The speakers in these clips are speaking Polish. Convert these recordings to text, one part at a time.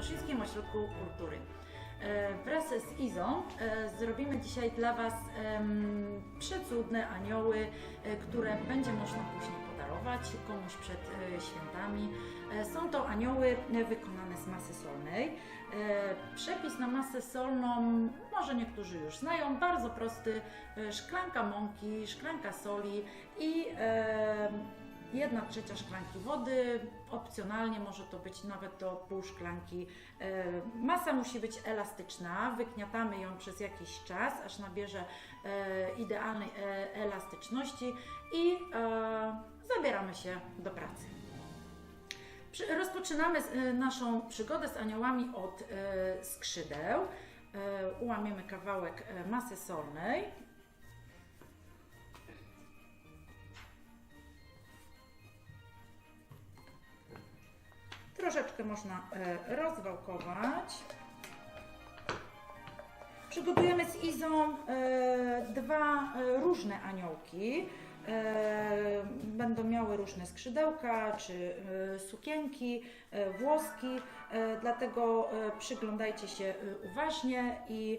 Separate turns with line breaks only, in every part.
Krotoszyńskim Ośrodku Kultury. E, Wraz z Izą e, zrobimy dzisiaj dla Was przecudne anioły, e, które będzie można później podarować komuś przed świętami. Są to anioły wykonane z masy solnej. Przepis na masę solną może niektórzy już znają. Bardzo prosty. Szklanka mąki, szklanka soli i jedna trzecia szklanki wody. Opcjonalnie może to być nawet do pół szklanki. E, Masa musi być elastyczna. Wygniatamy ją przez jakiś czas, aż nabierze e, idealnej e, elastyczności i zabieramy się do pracy. Rozpoczynamy naszą przygodę z aniołami od skrzydeł. Ułamiemy kawałek masy solnej. Troszeczkę można e, rozwałkować. Przygotujemy z Izą e, dwa e, różne aniołki. Będą miały różne skrzydełka czy sukienki, włoski, dlatego przyglądajcie się uważnie i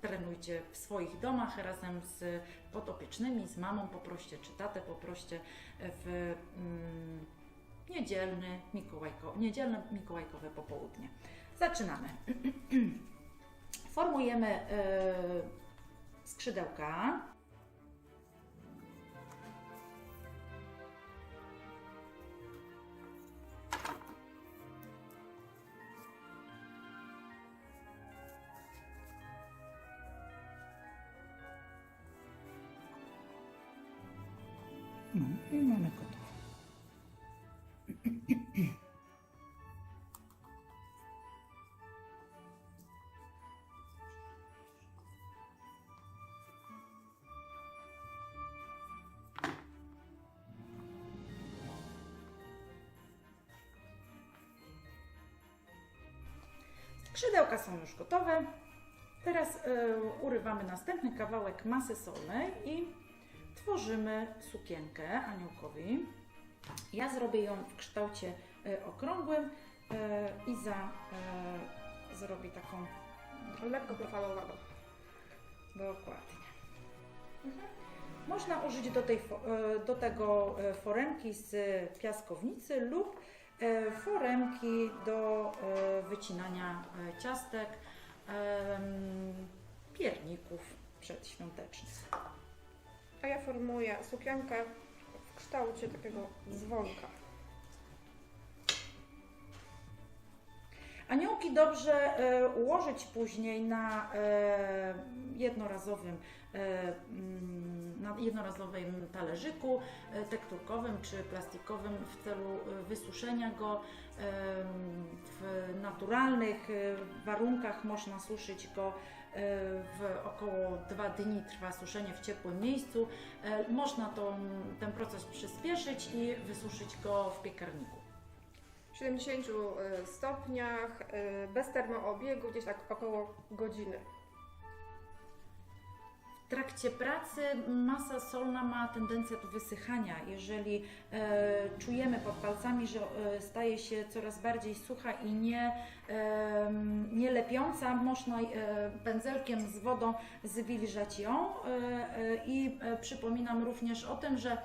trenujcie w swoich domach razem z podopiecznymi, z mamą poproście, czy tatę poproście w mm, niedzielny Mikołajko, niedzielne mikołajkowe popołudnie. Zaczynamy. Formujemy e, skrzydełka. No i mamy gotowe. Skrzydełka są już gotowe. Teraz e, urywamy następny kawałek masy solnej i tworzymy sukienkę aniołkowi. Ja zrobię ją w kształcie e, okrągłym. E, Iza zrobi taką
Lekko profalowana.
dokładnie. Można użyć do, tej, do tego foremki z piaskownicy lub foremki do e, wycinania e, ciastek, pierników przedświątecznych.
A ja formuję sukienkę w kształcie takiego dzwonka.
Aniołki dobrze e, ułożyć później na e, jednorazowym, e, mm, na jednorazowym talerzyku tekturkowym czy plastikowym w celu wysuszenia go. W naturalnych warunkach można suszyć go w około 2 dni trwa suszenie w ciepłym miejscu. Można tą, ten proces przyspieszyć i wysuszyć go w piekarniku.
W 70 y, stopniach, y, bez termoobiegu, gdzieś tak około godziny.
W trakcie pracy masa solna ma tendencję do wysychania. Jeżeli e, czujemy pod palcami, że e, staje się coraz bardziej sucha i nie, e, nie lepiąca, można e, pędzelkiem z wodą zwilżać ją. E, e, I e, przypominam również o tym, że e,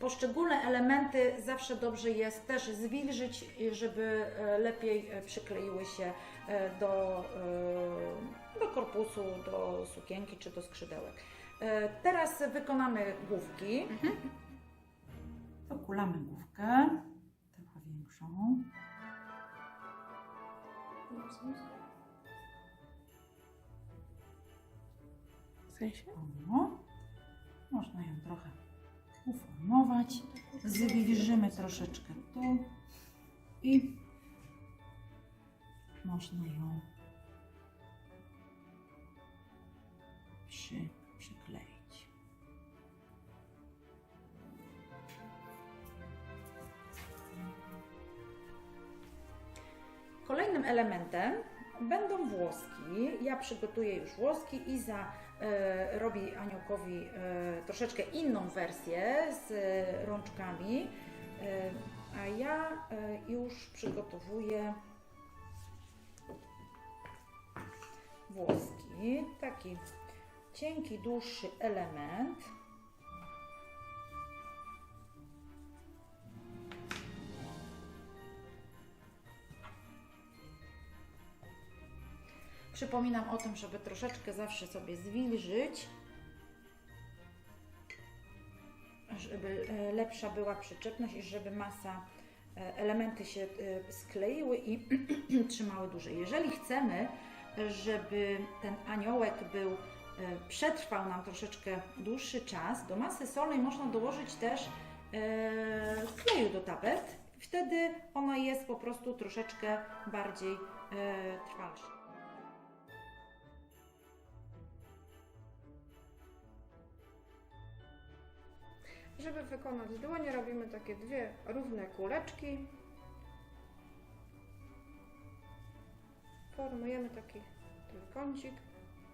poszczególne elementy zawsze dobrze jest też zwilżyć, żeby e, lepiej przykleiły się do, do korpusu, do sukienki czy do skrzydełek. E, Teraz wykonamy główki. Dokulamy główkę, trochę większą.
W sensie?
O, można ją trochę uformować. Zwilżymy troszeczkę tu i można ją przy, przykleić. Kolejnym elementem będą włoski. Ja przygotuję już włoski. Iza e, robi aniołkowi e, troszeczkę inną wersję z e, rączkami. A ja już przygotowuję włoski. Taki cienki, dłuższy element. Przypominam o tym, żeby troszeczkę zawsze sobie zwilżyć, żeby e, lepsza była przyczepność i żeby masa, e, elementy się e, skleiły i trzymały dłużej. Jeżeli chcemy, żeby ten aniołek był, przetrwał nam troszeczkę dłuższy czas, do masy solnej można dołożyć też e, kleju do tapet. Wtedy ona jest po prostu troszeczkę bardziej e, trwalsza.
Żeby wykonać dłonie, robimy takie dwie równe kuleczki. Formujemy taki trójkącik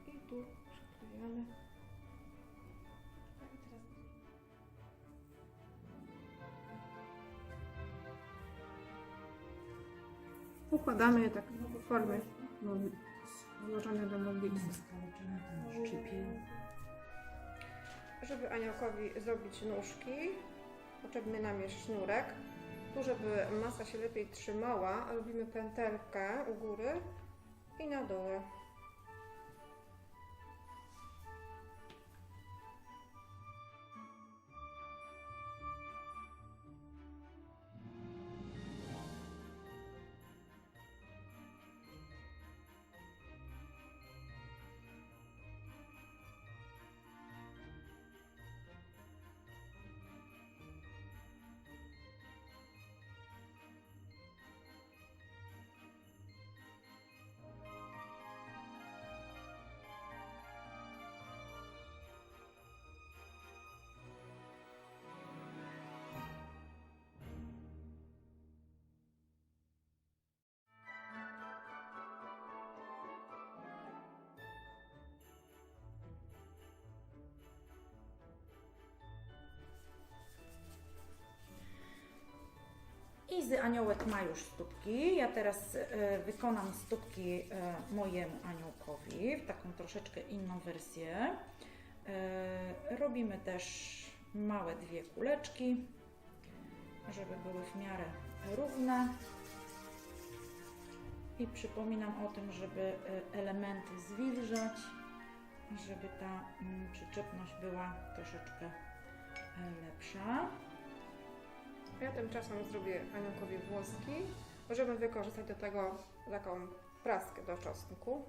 i tu przyklejamy. Układamy je tak w formie no, złożone do modlitwy. Żeby aniołkowi zrobić nóżki, potrzebny nam jest sznurek. Tu, żeby masa się lepiej trzymała, robimy pętelkę u góry i na dole.
Izy aniołek ma już stópki. Ja teraz e, wykonam stópki e, mojemu aniołkowi w taką troszeczkę inną wersję. E, robimy też małe dwie kuleczki, żeby były w miarę równe. I przypominam o tym, żeby elementy zwilżać, żeby ta mm, przyczepność była troszeczkę lepsza.
Ja tymczasem zrobię aniołkowi włoski. Możemy wykorzystać do tego taką praskę do czosnku.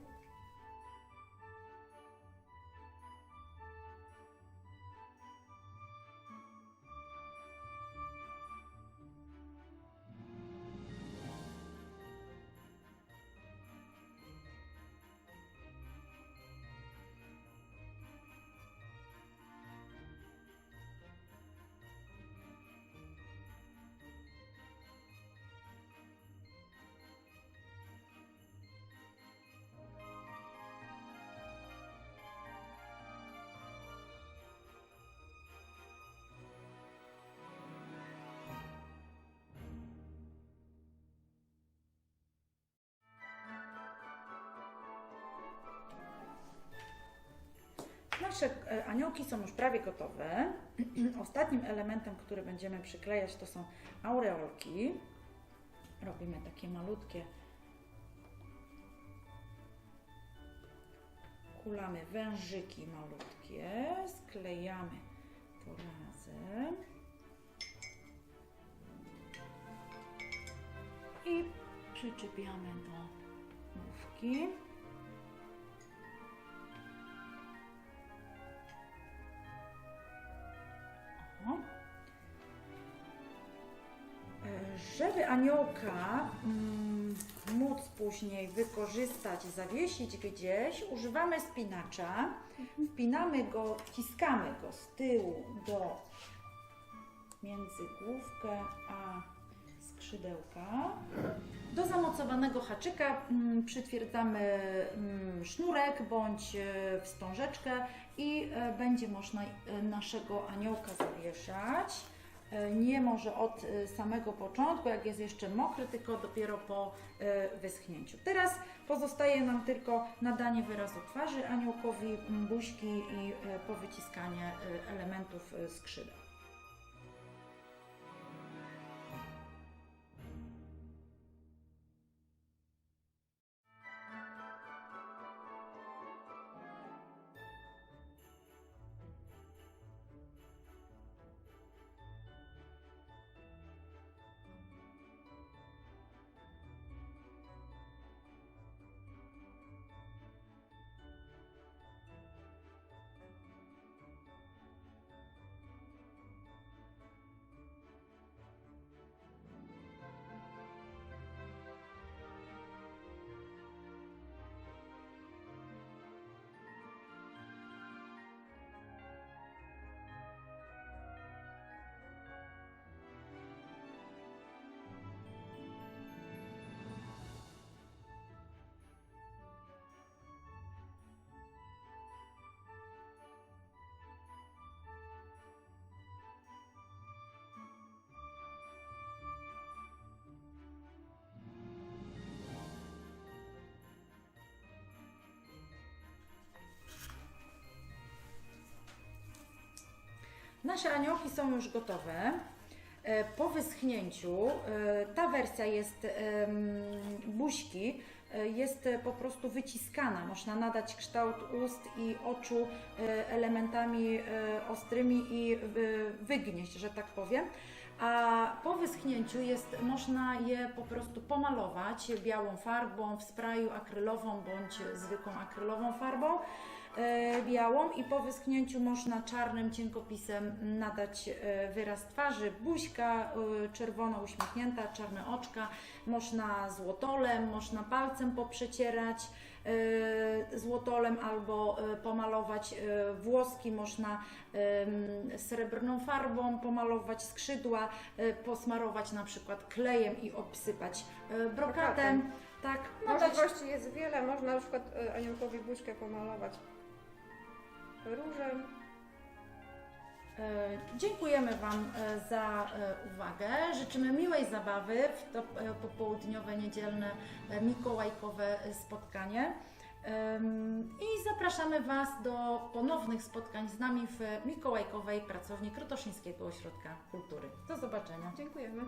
Nasze e, aniołki są już prawie gotowe. Ostatnim elementem, który będziemy przyklejać, to są aureolki. Robimy takie malutkie kulamy wężyki malutkie, sklejamy to razem i przyczepiamy do główki. Żeby aniołka mm, móc później wykorzystać, zawiesić gdzieś, używamy spinacza. Wpinamy go, wciskamy go z tyłu do między główkę a skrzydełka. Do zamocowanego haczyka mm, przytwierdzamy mm, sznurek bądź e, wstążeczkę i e, będzie można e, naszego aniołka zawieszać. E, nie może od e, samego początku, jak jest jeszcze mokry, tylko dopiero po e, wyschnięciu. Teraz pozostaje nam tylko nadanie wyrazu twarzy aniołkowi, buźki i powyciskanie elementów skrzydeł. Nasze aniołki są już gotowe. E, Po wyschnięciu e, ta wersja jest buźki, e, jest po prostu wyciskana. Można nadać kształt ust i oczu elementami ostrymi i wygnieść, że tak powiem. A po wyschnięciu jest, można je po prostu pomalować białą farbą, w sprayu akrylową bądź zwykłą akrylową farbą białą i po wyschnięciu można czarnym cienkopisem nadać e, wyraz twarzy, buźka e, czerwono uśmiechnięta, czarne oczka, można złotolem, można palcem poprzecierać e, złotolem albo e, pomalować e, włoski, można srebrną farbą pomalować skrzydła, e, posmarować na przykład klejem i obsypać e, brokatem.
Brokatem.
Tak, nadać
Możliwości jest wiele, można na przykład e, aniołkowi buźkę pomalować róży.
E, dziękujemy Wam e, za e, uwagę. Życzymy miłej zabawy w to popołudniowe, niedzielne, mikołajkowe spotkanie. I zapraszamy Was do ponownych spotkań z nami w mikołajkowej pracowni Krotoszyńskiego Ośrodka Kultury. Do zobaczenia.
Dziękujemy.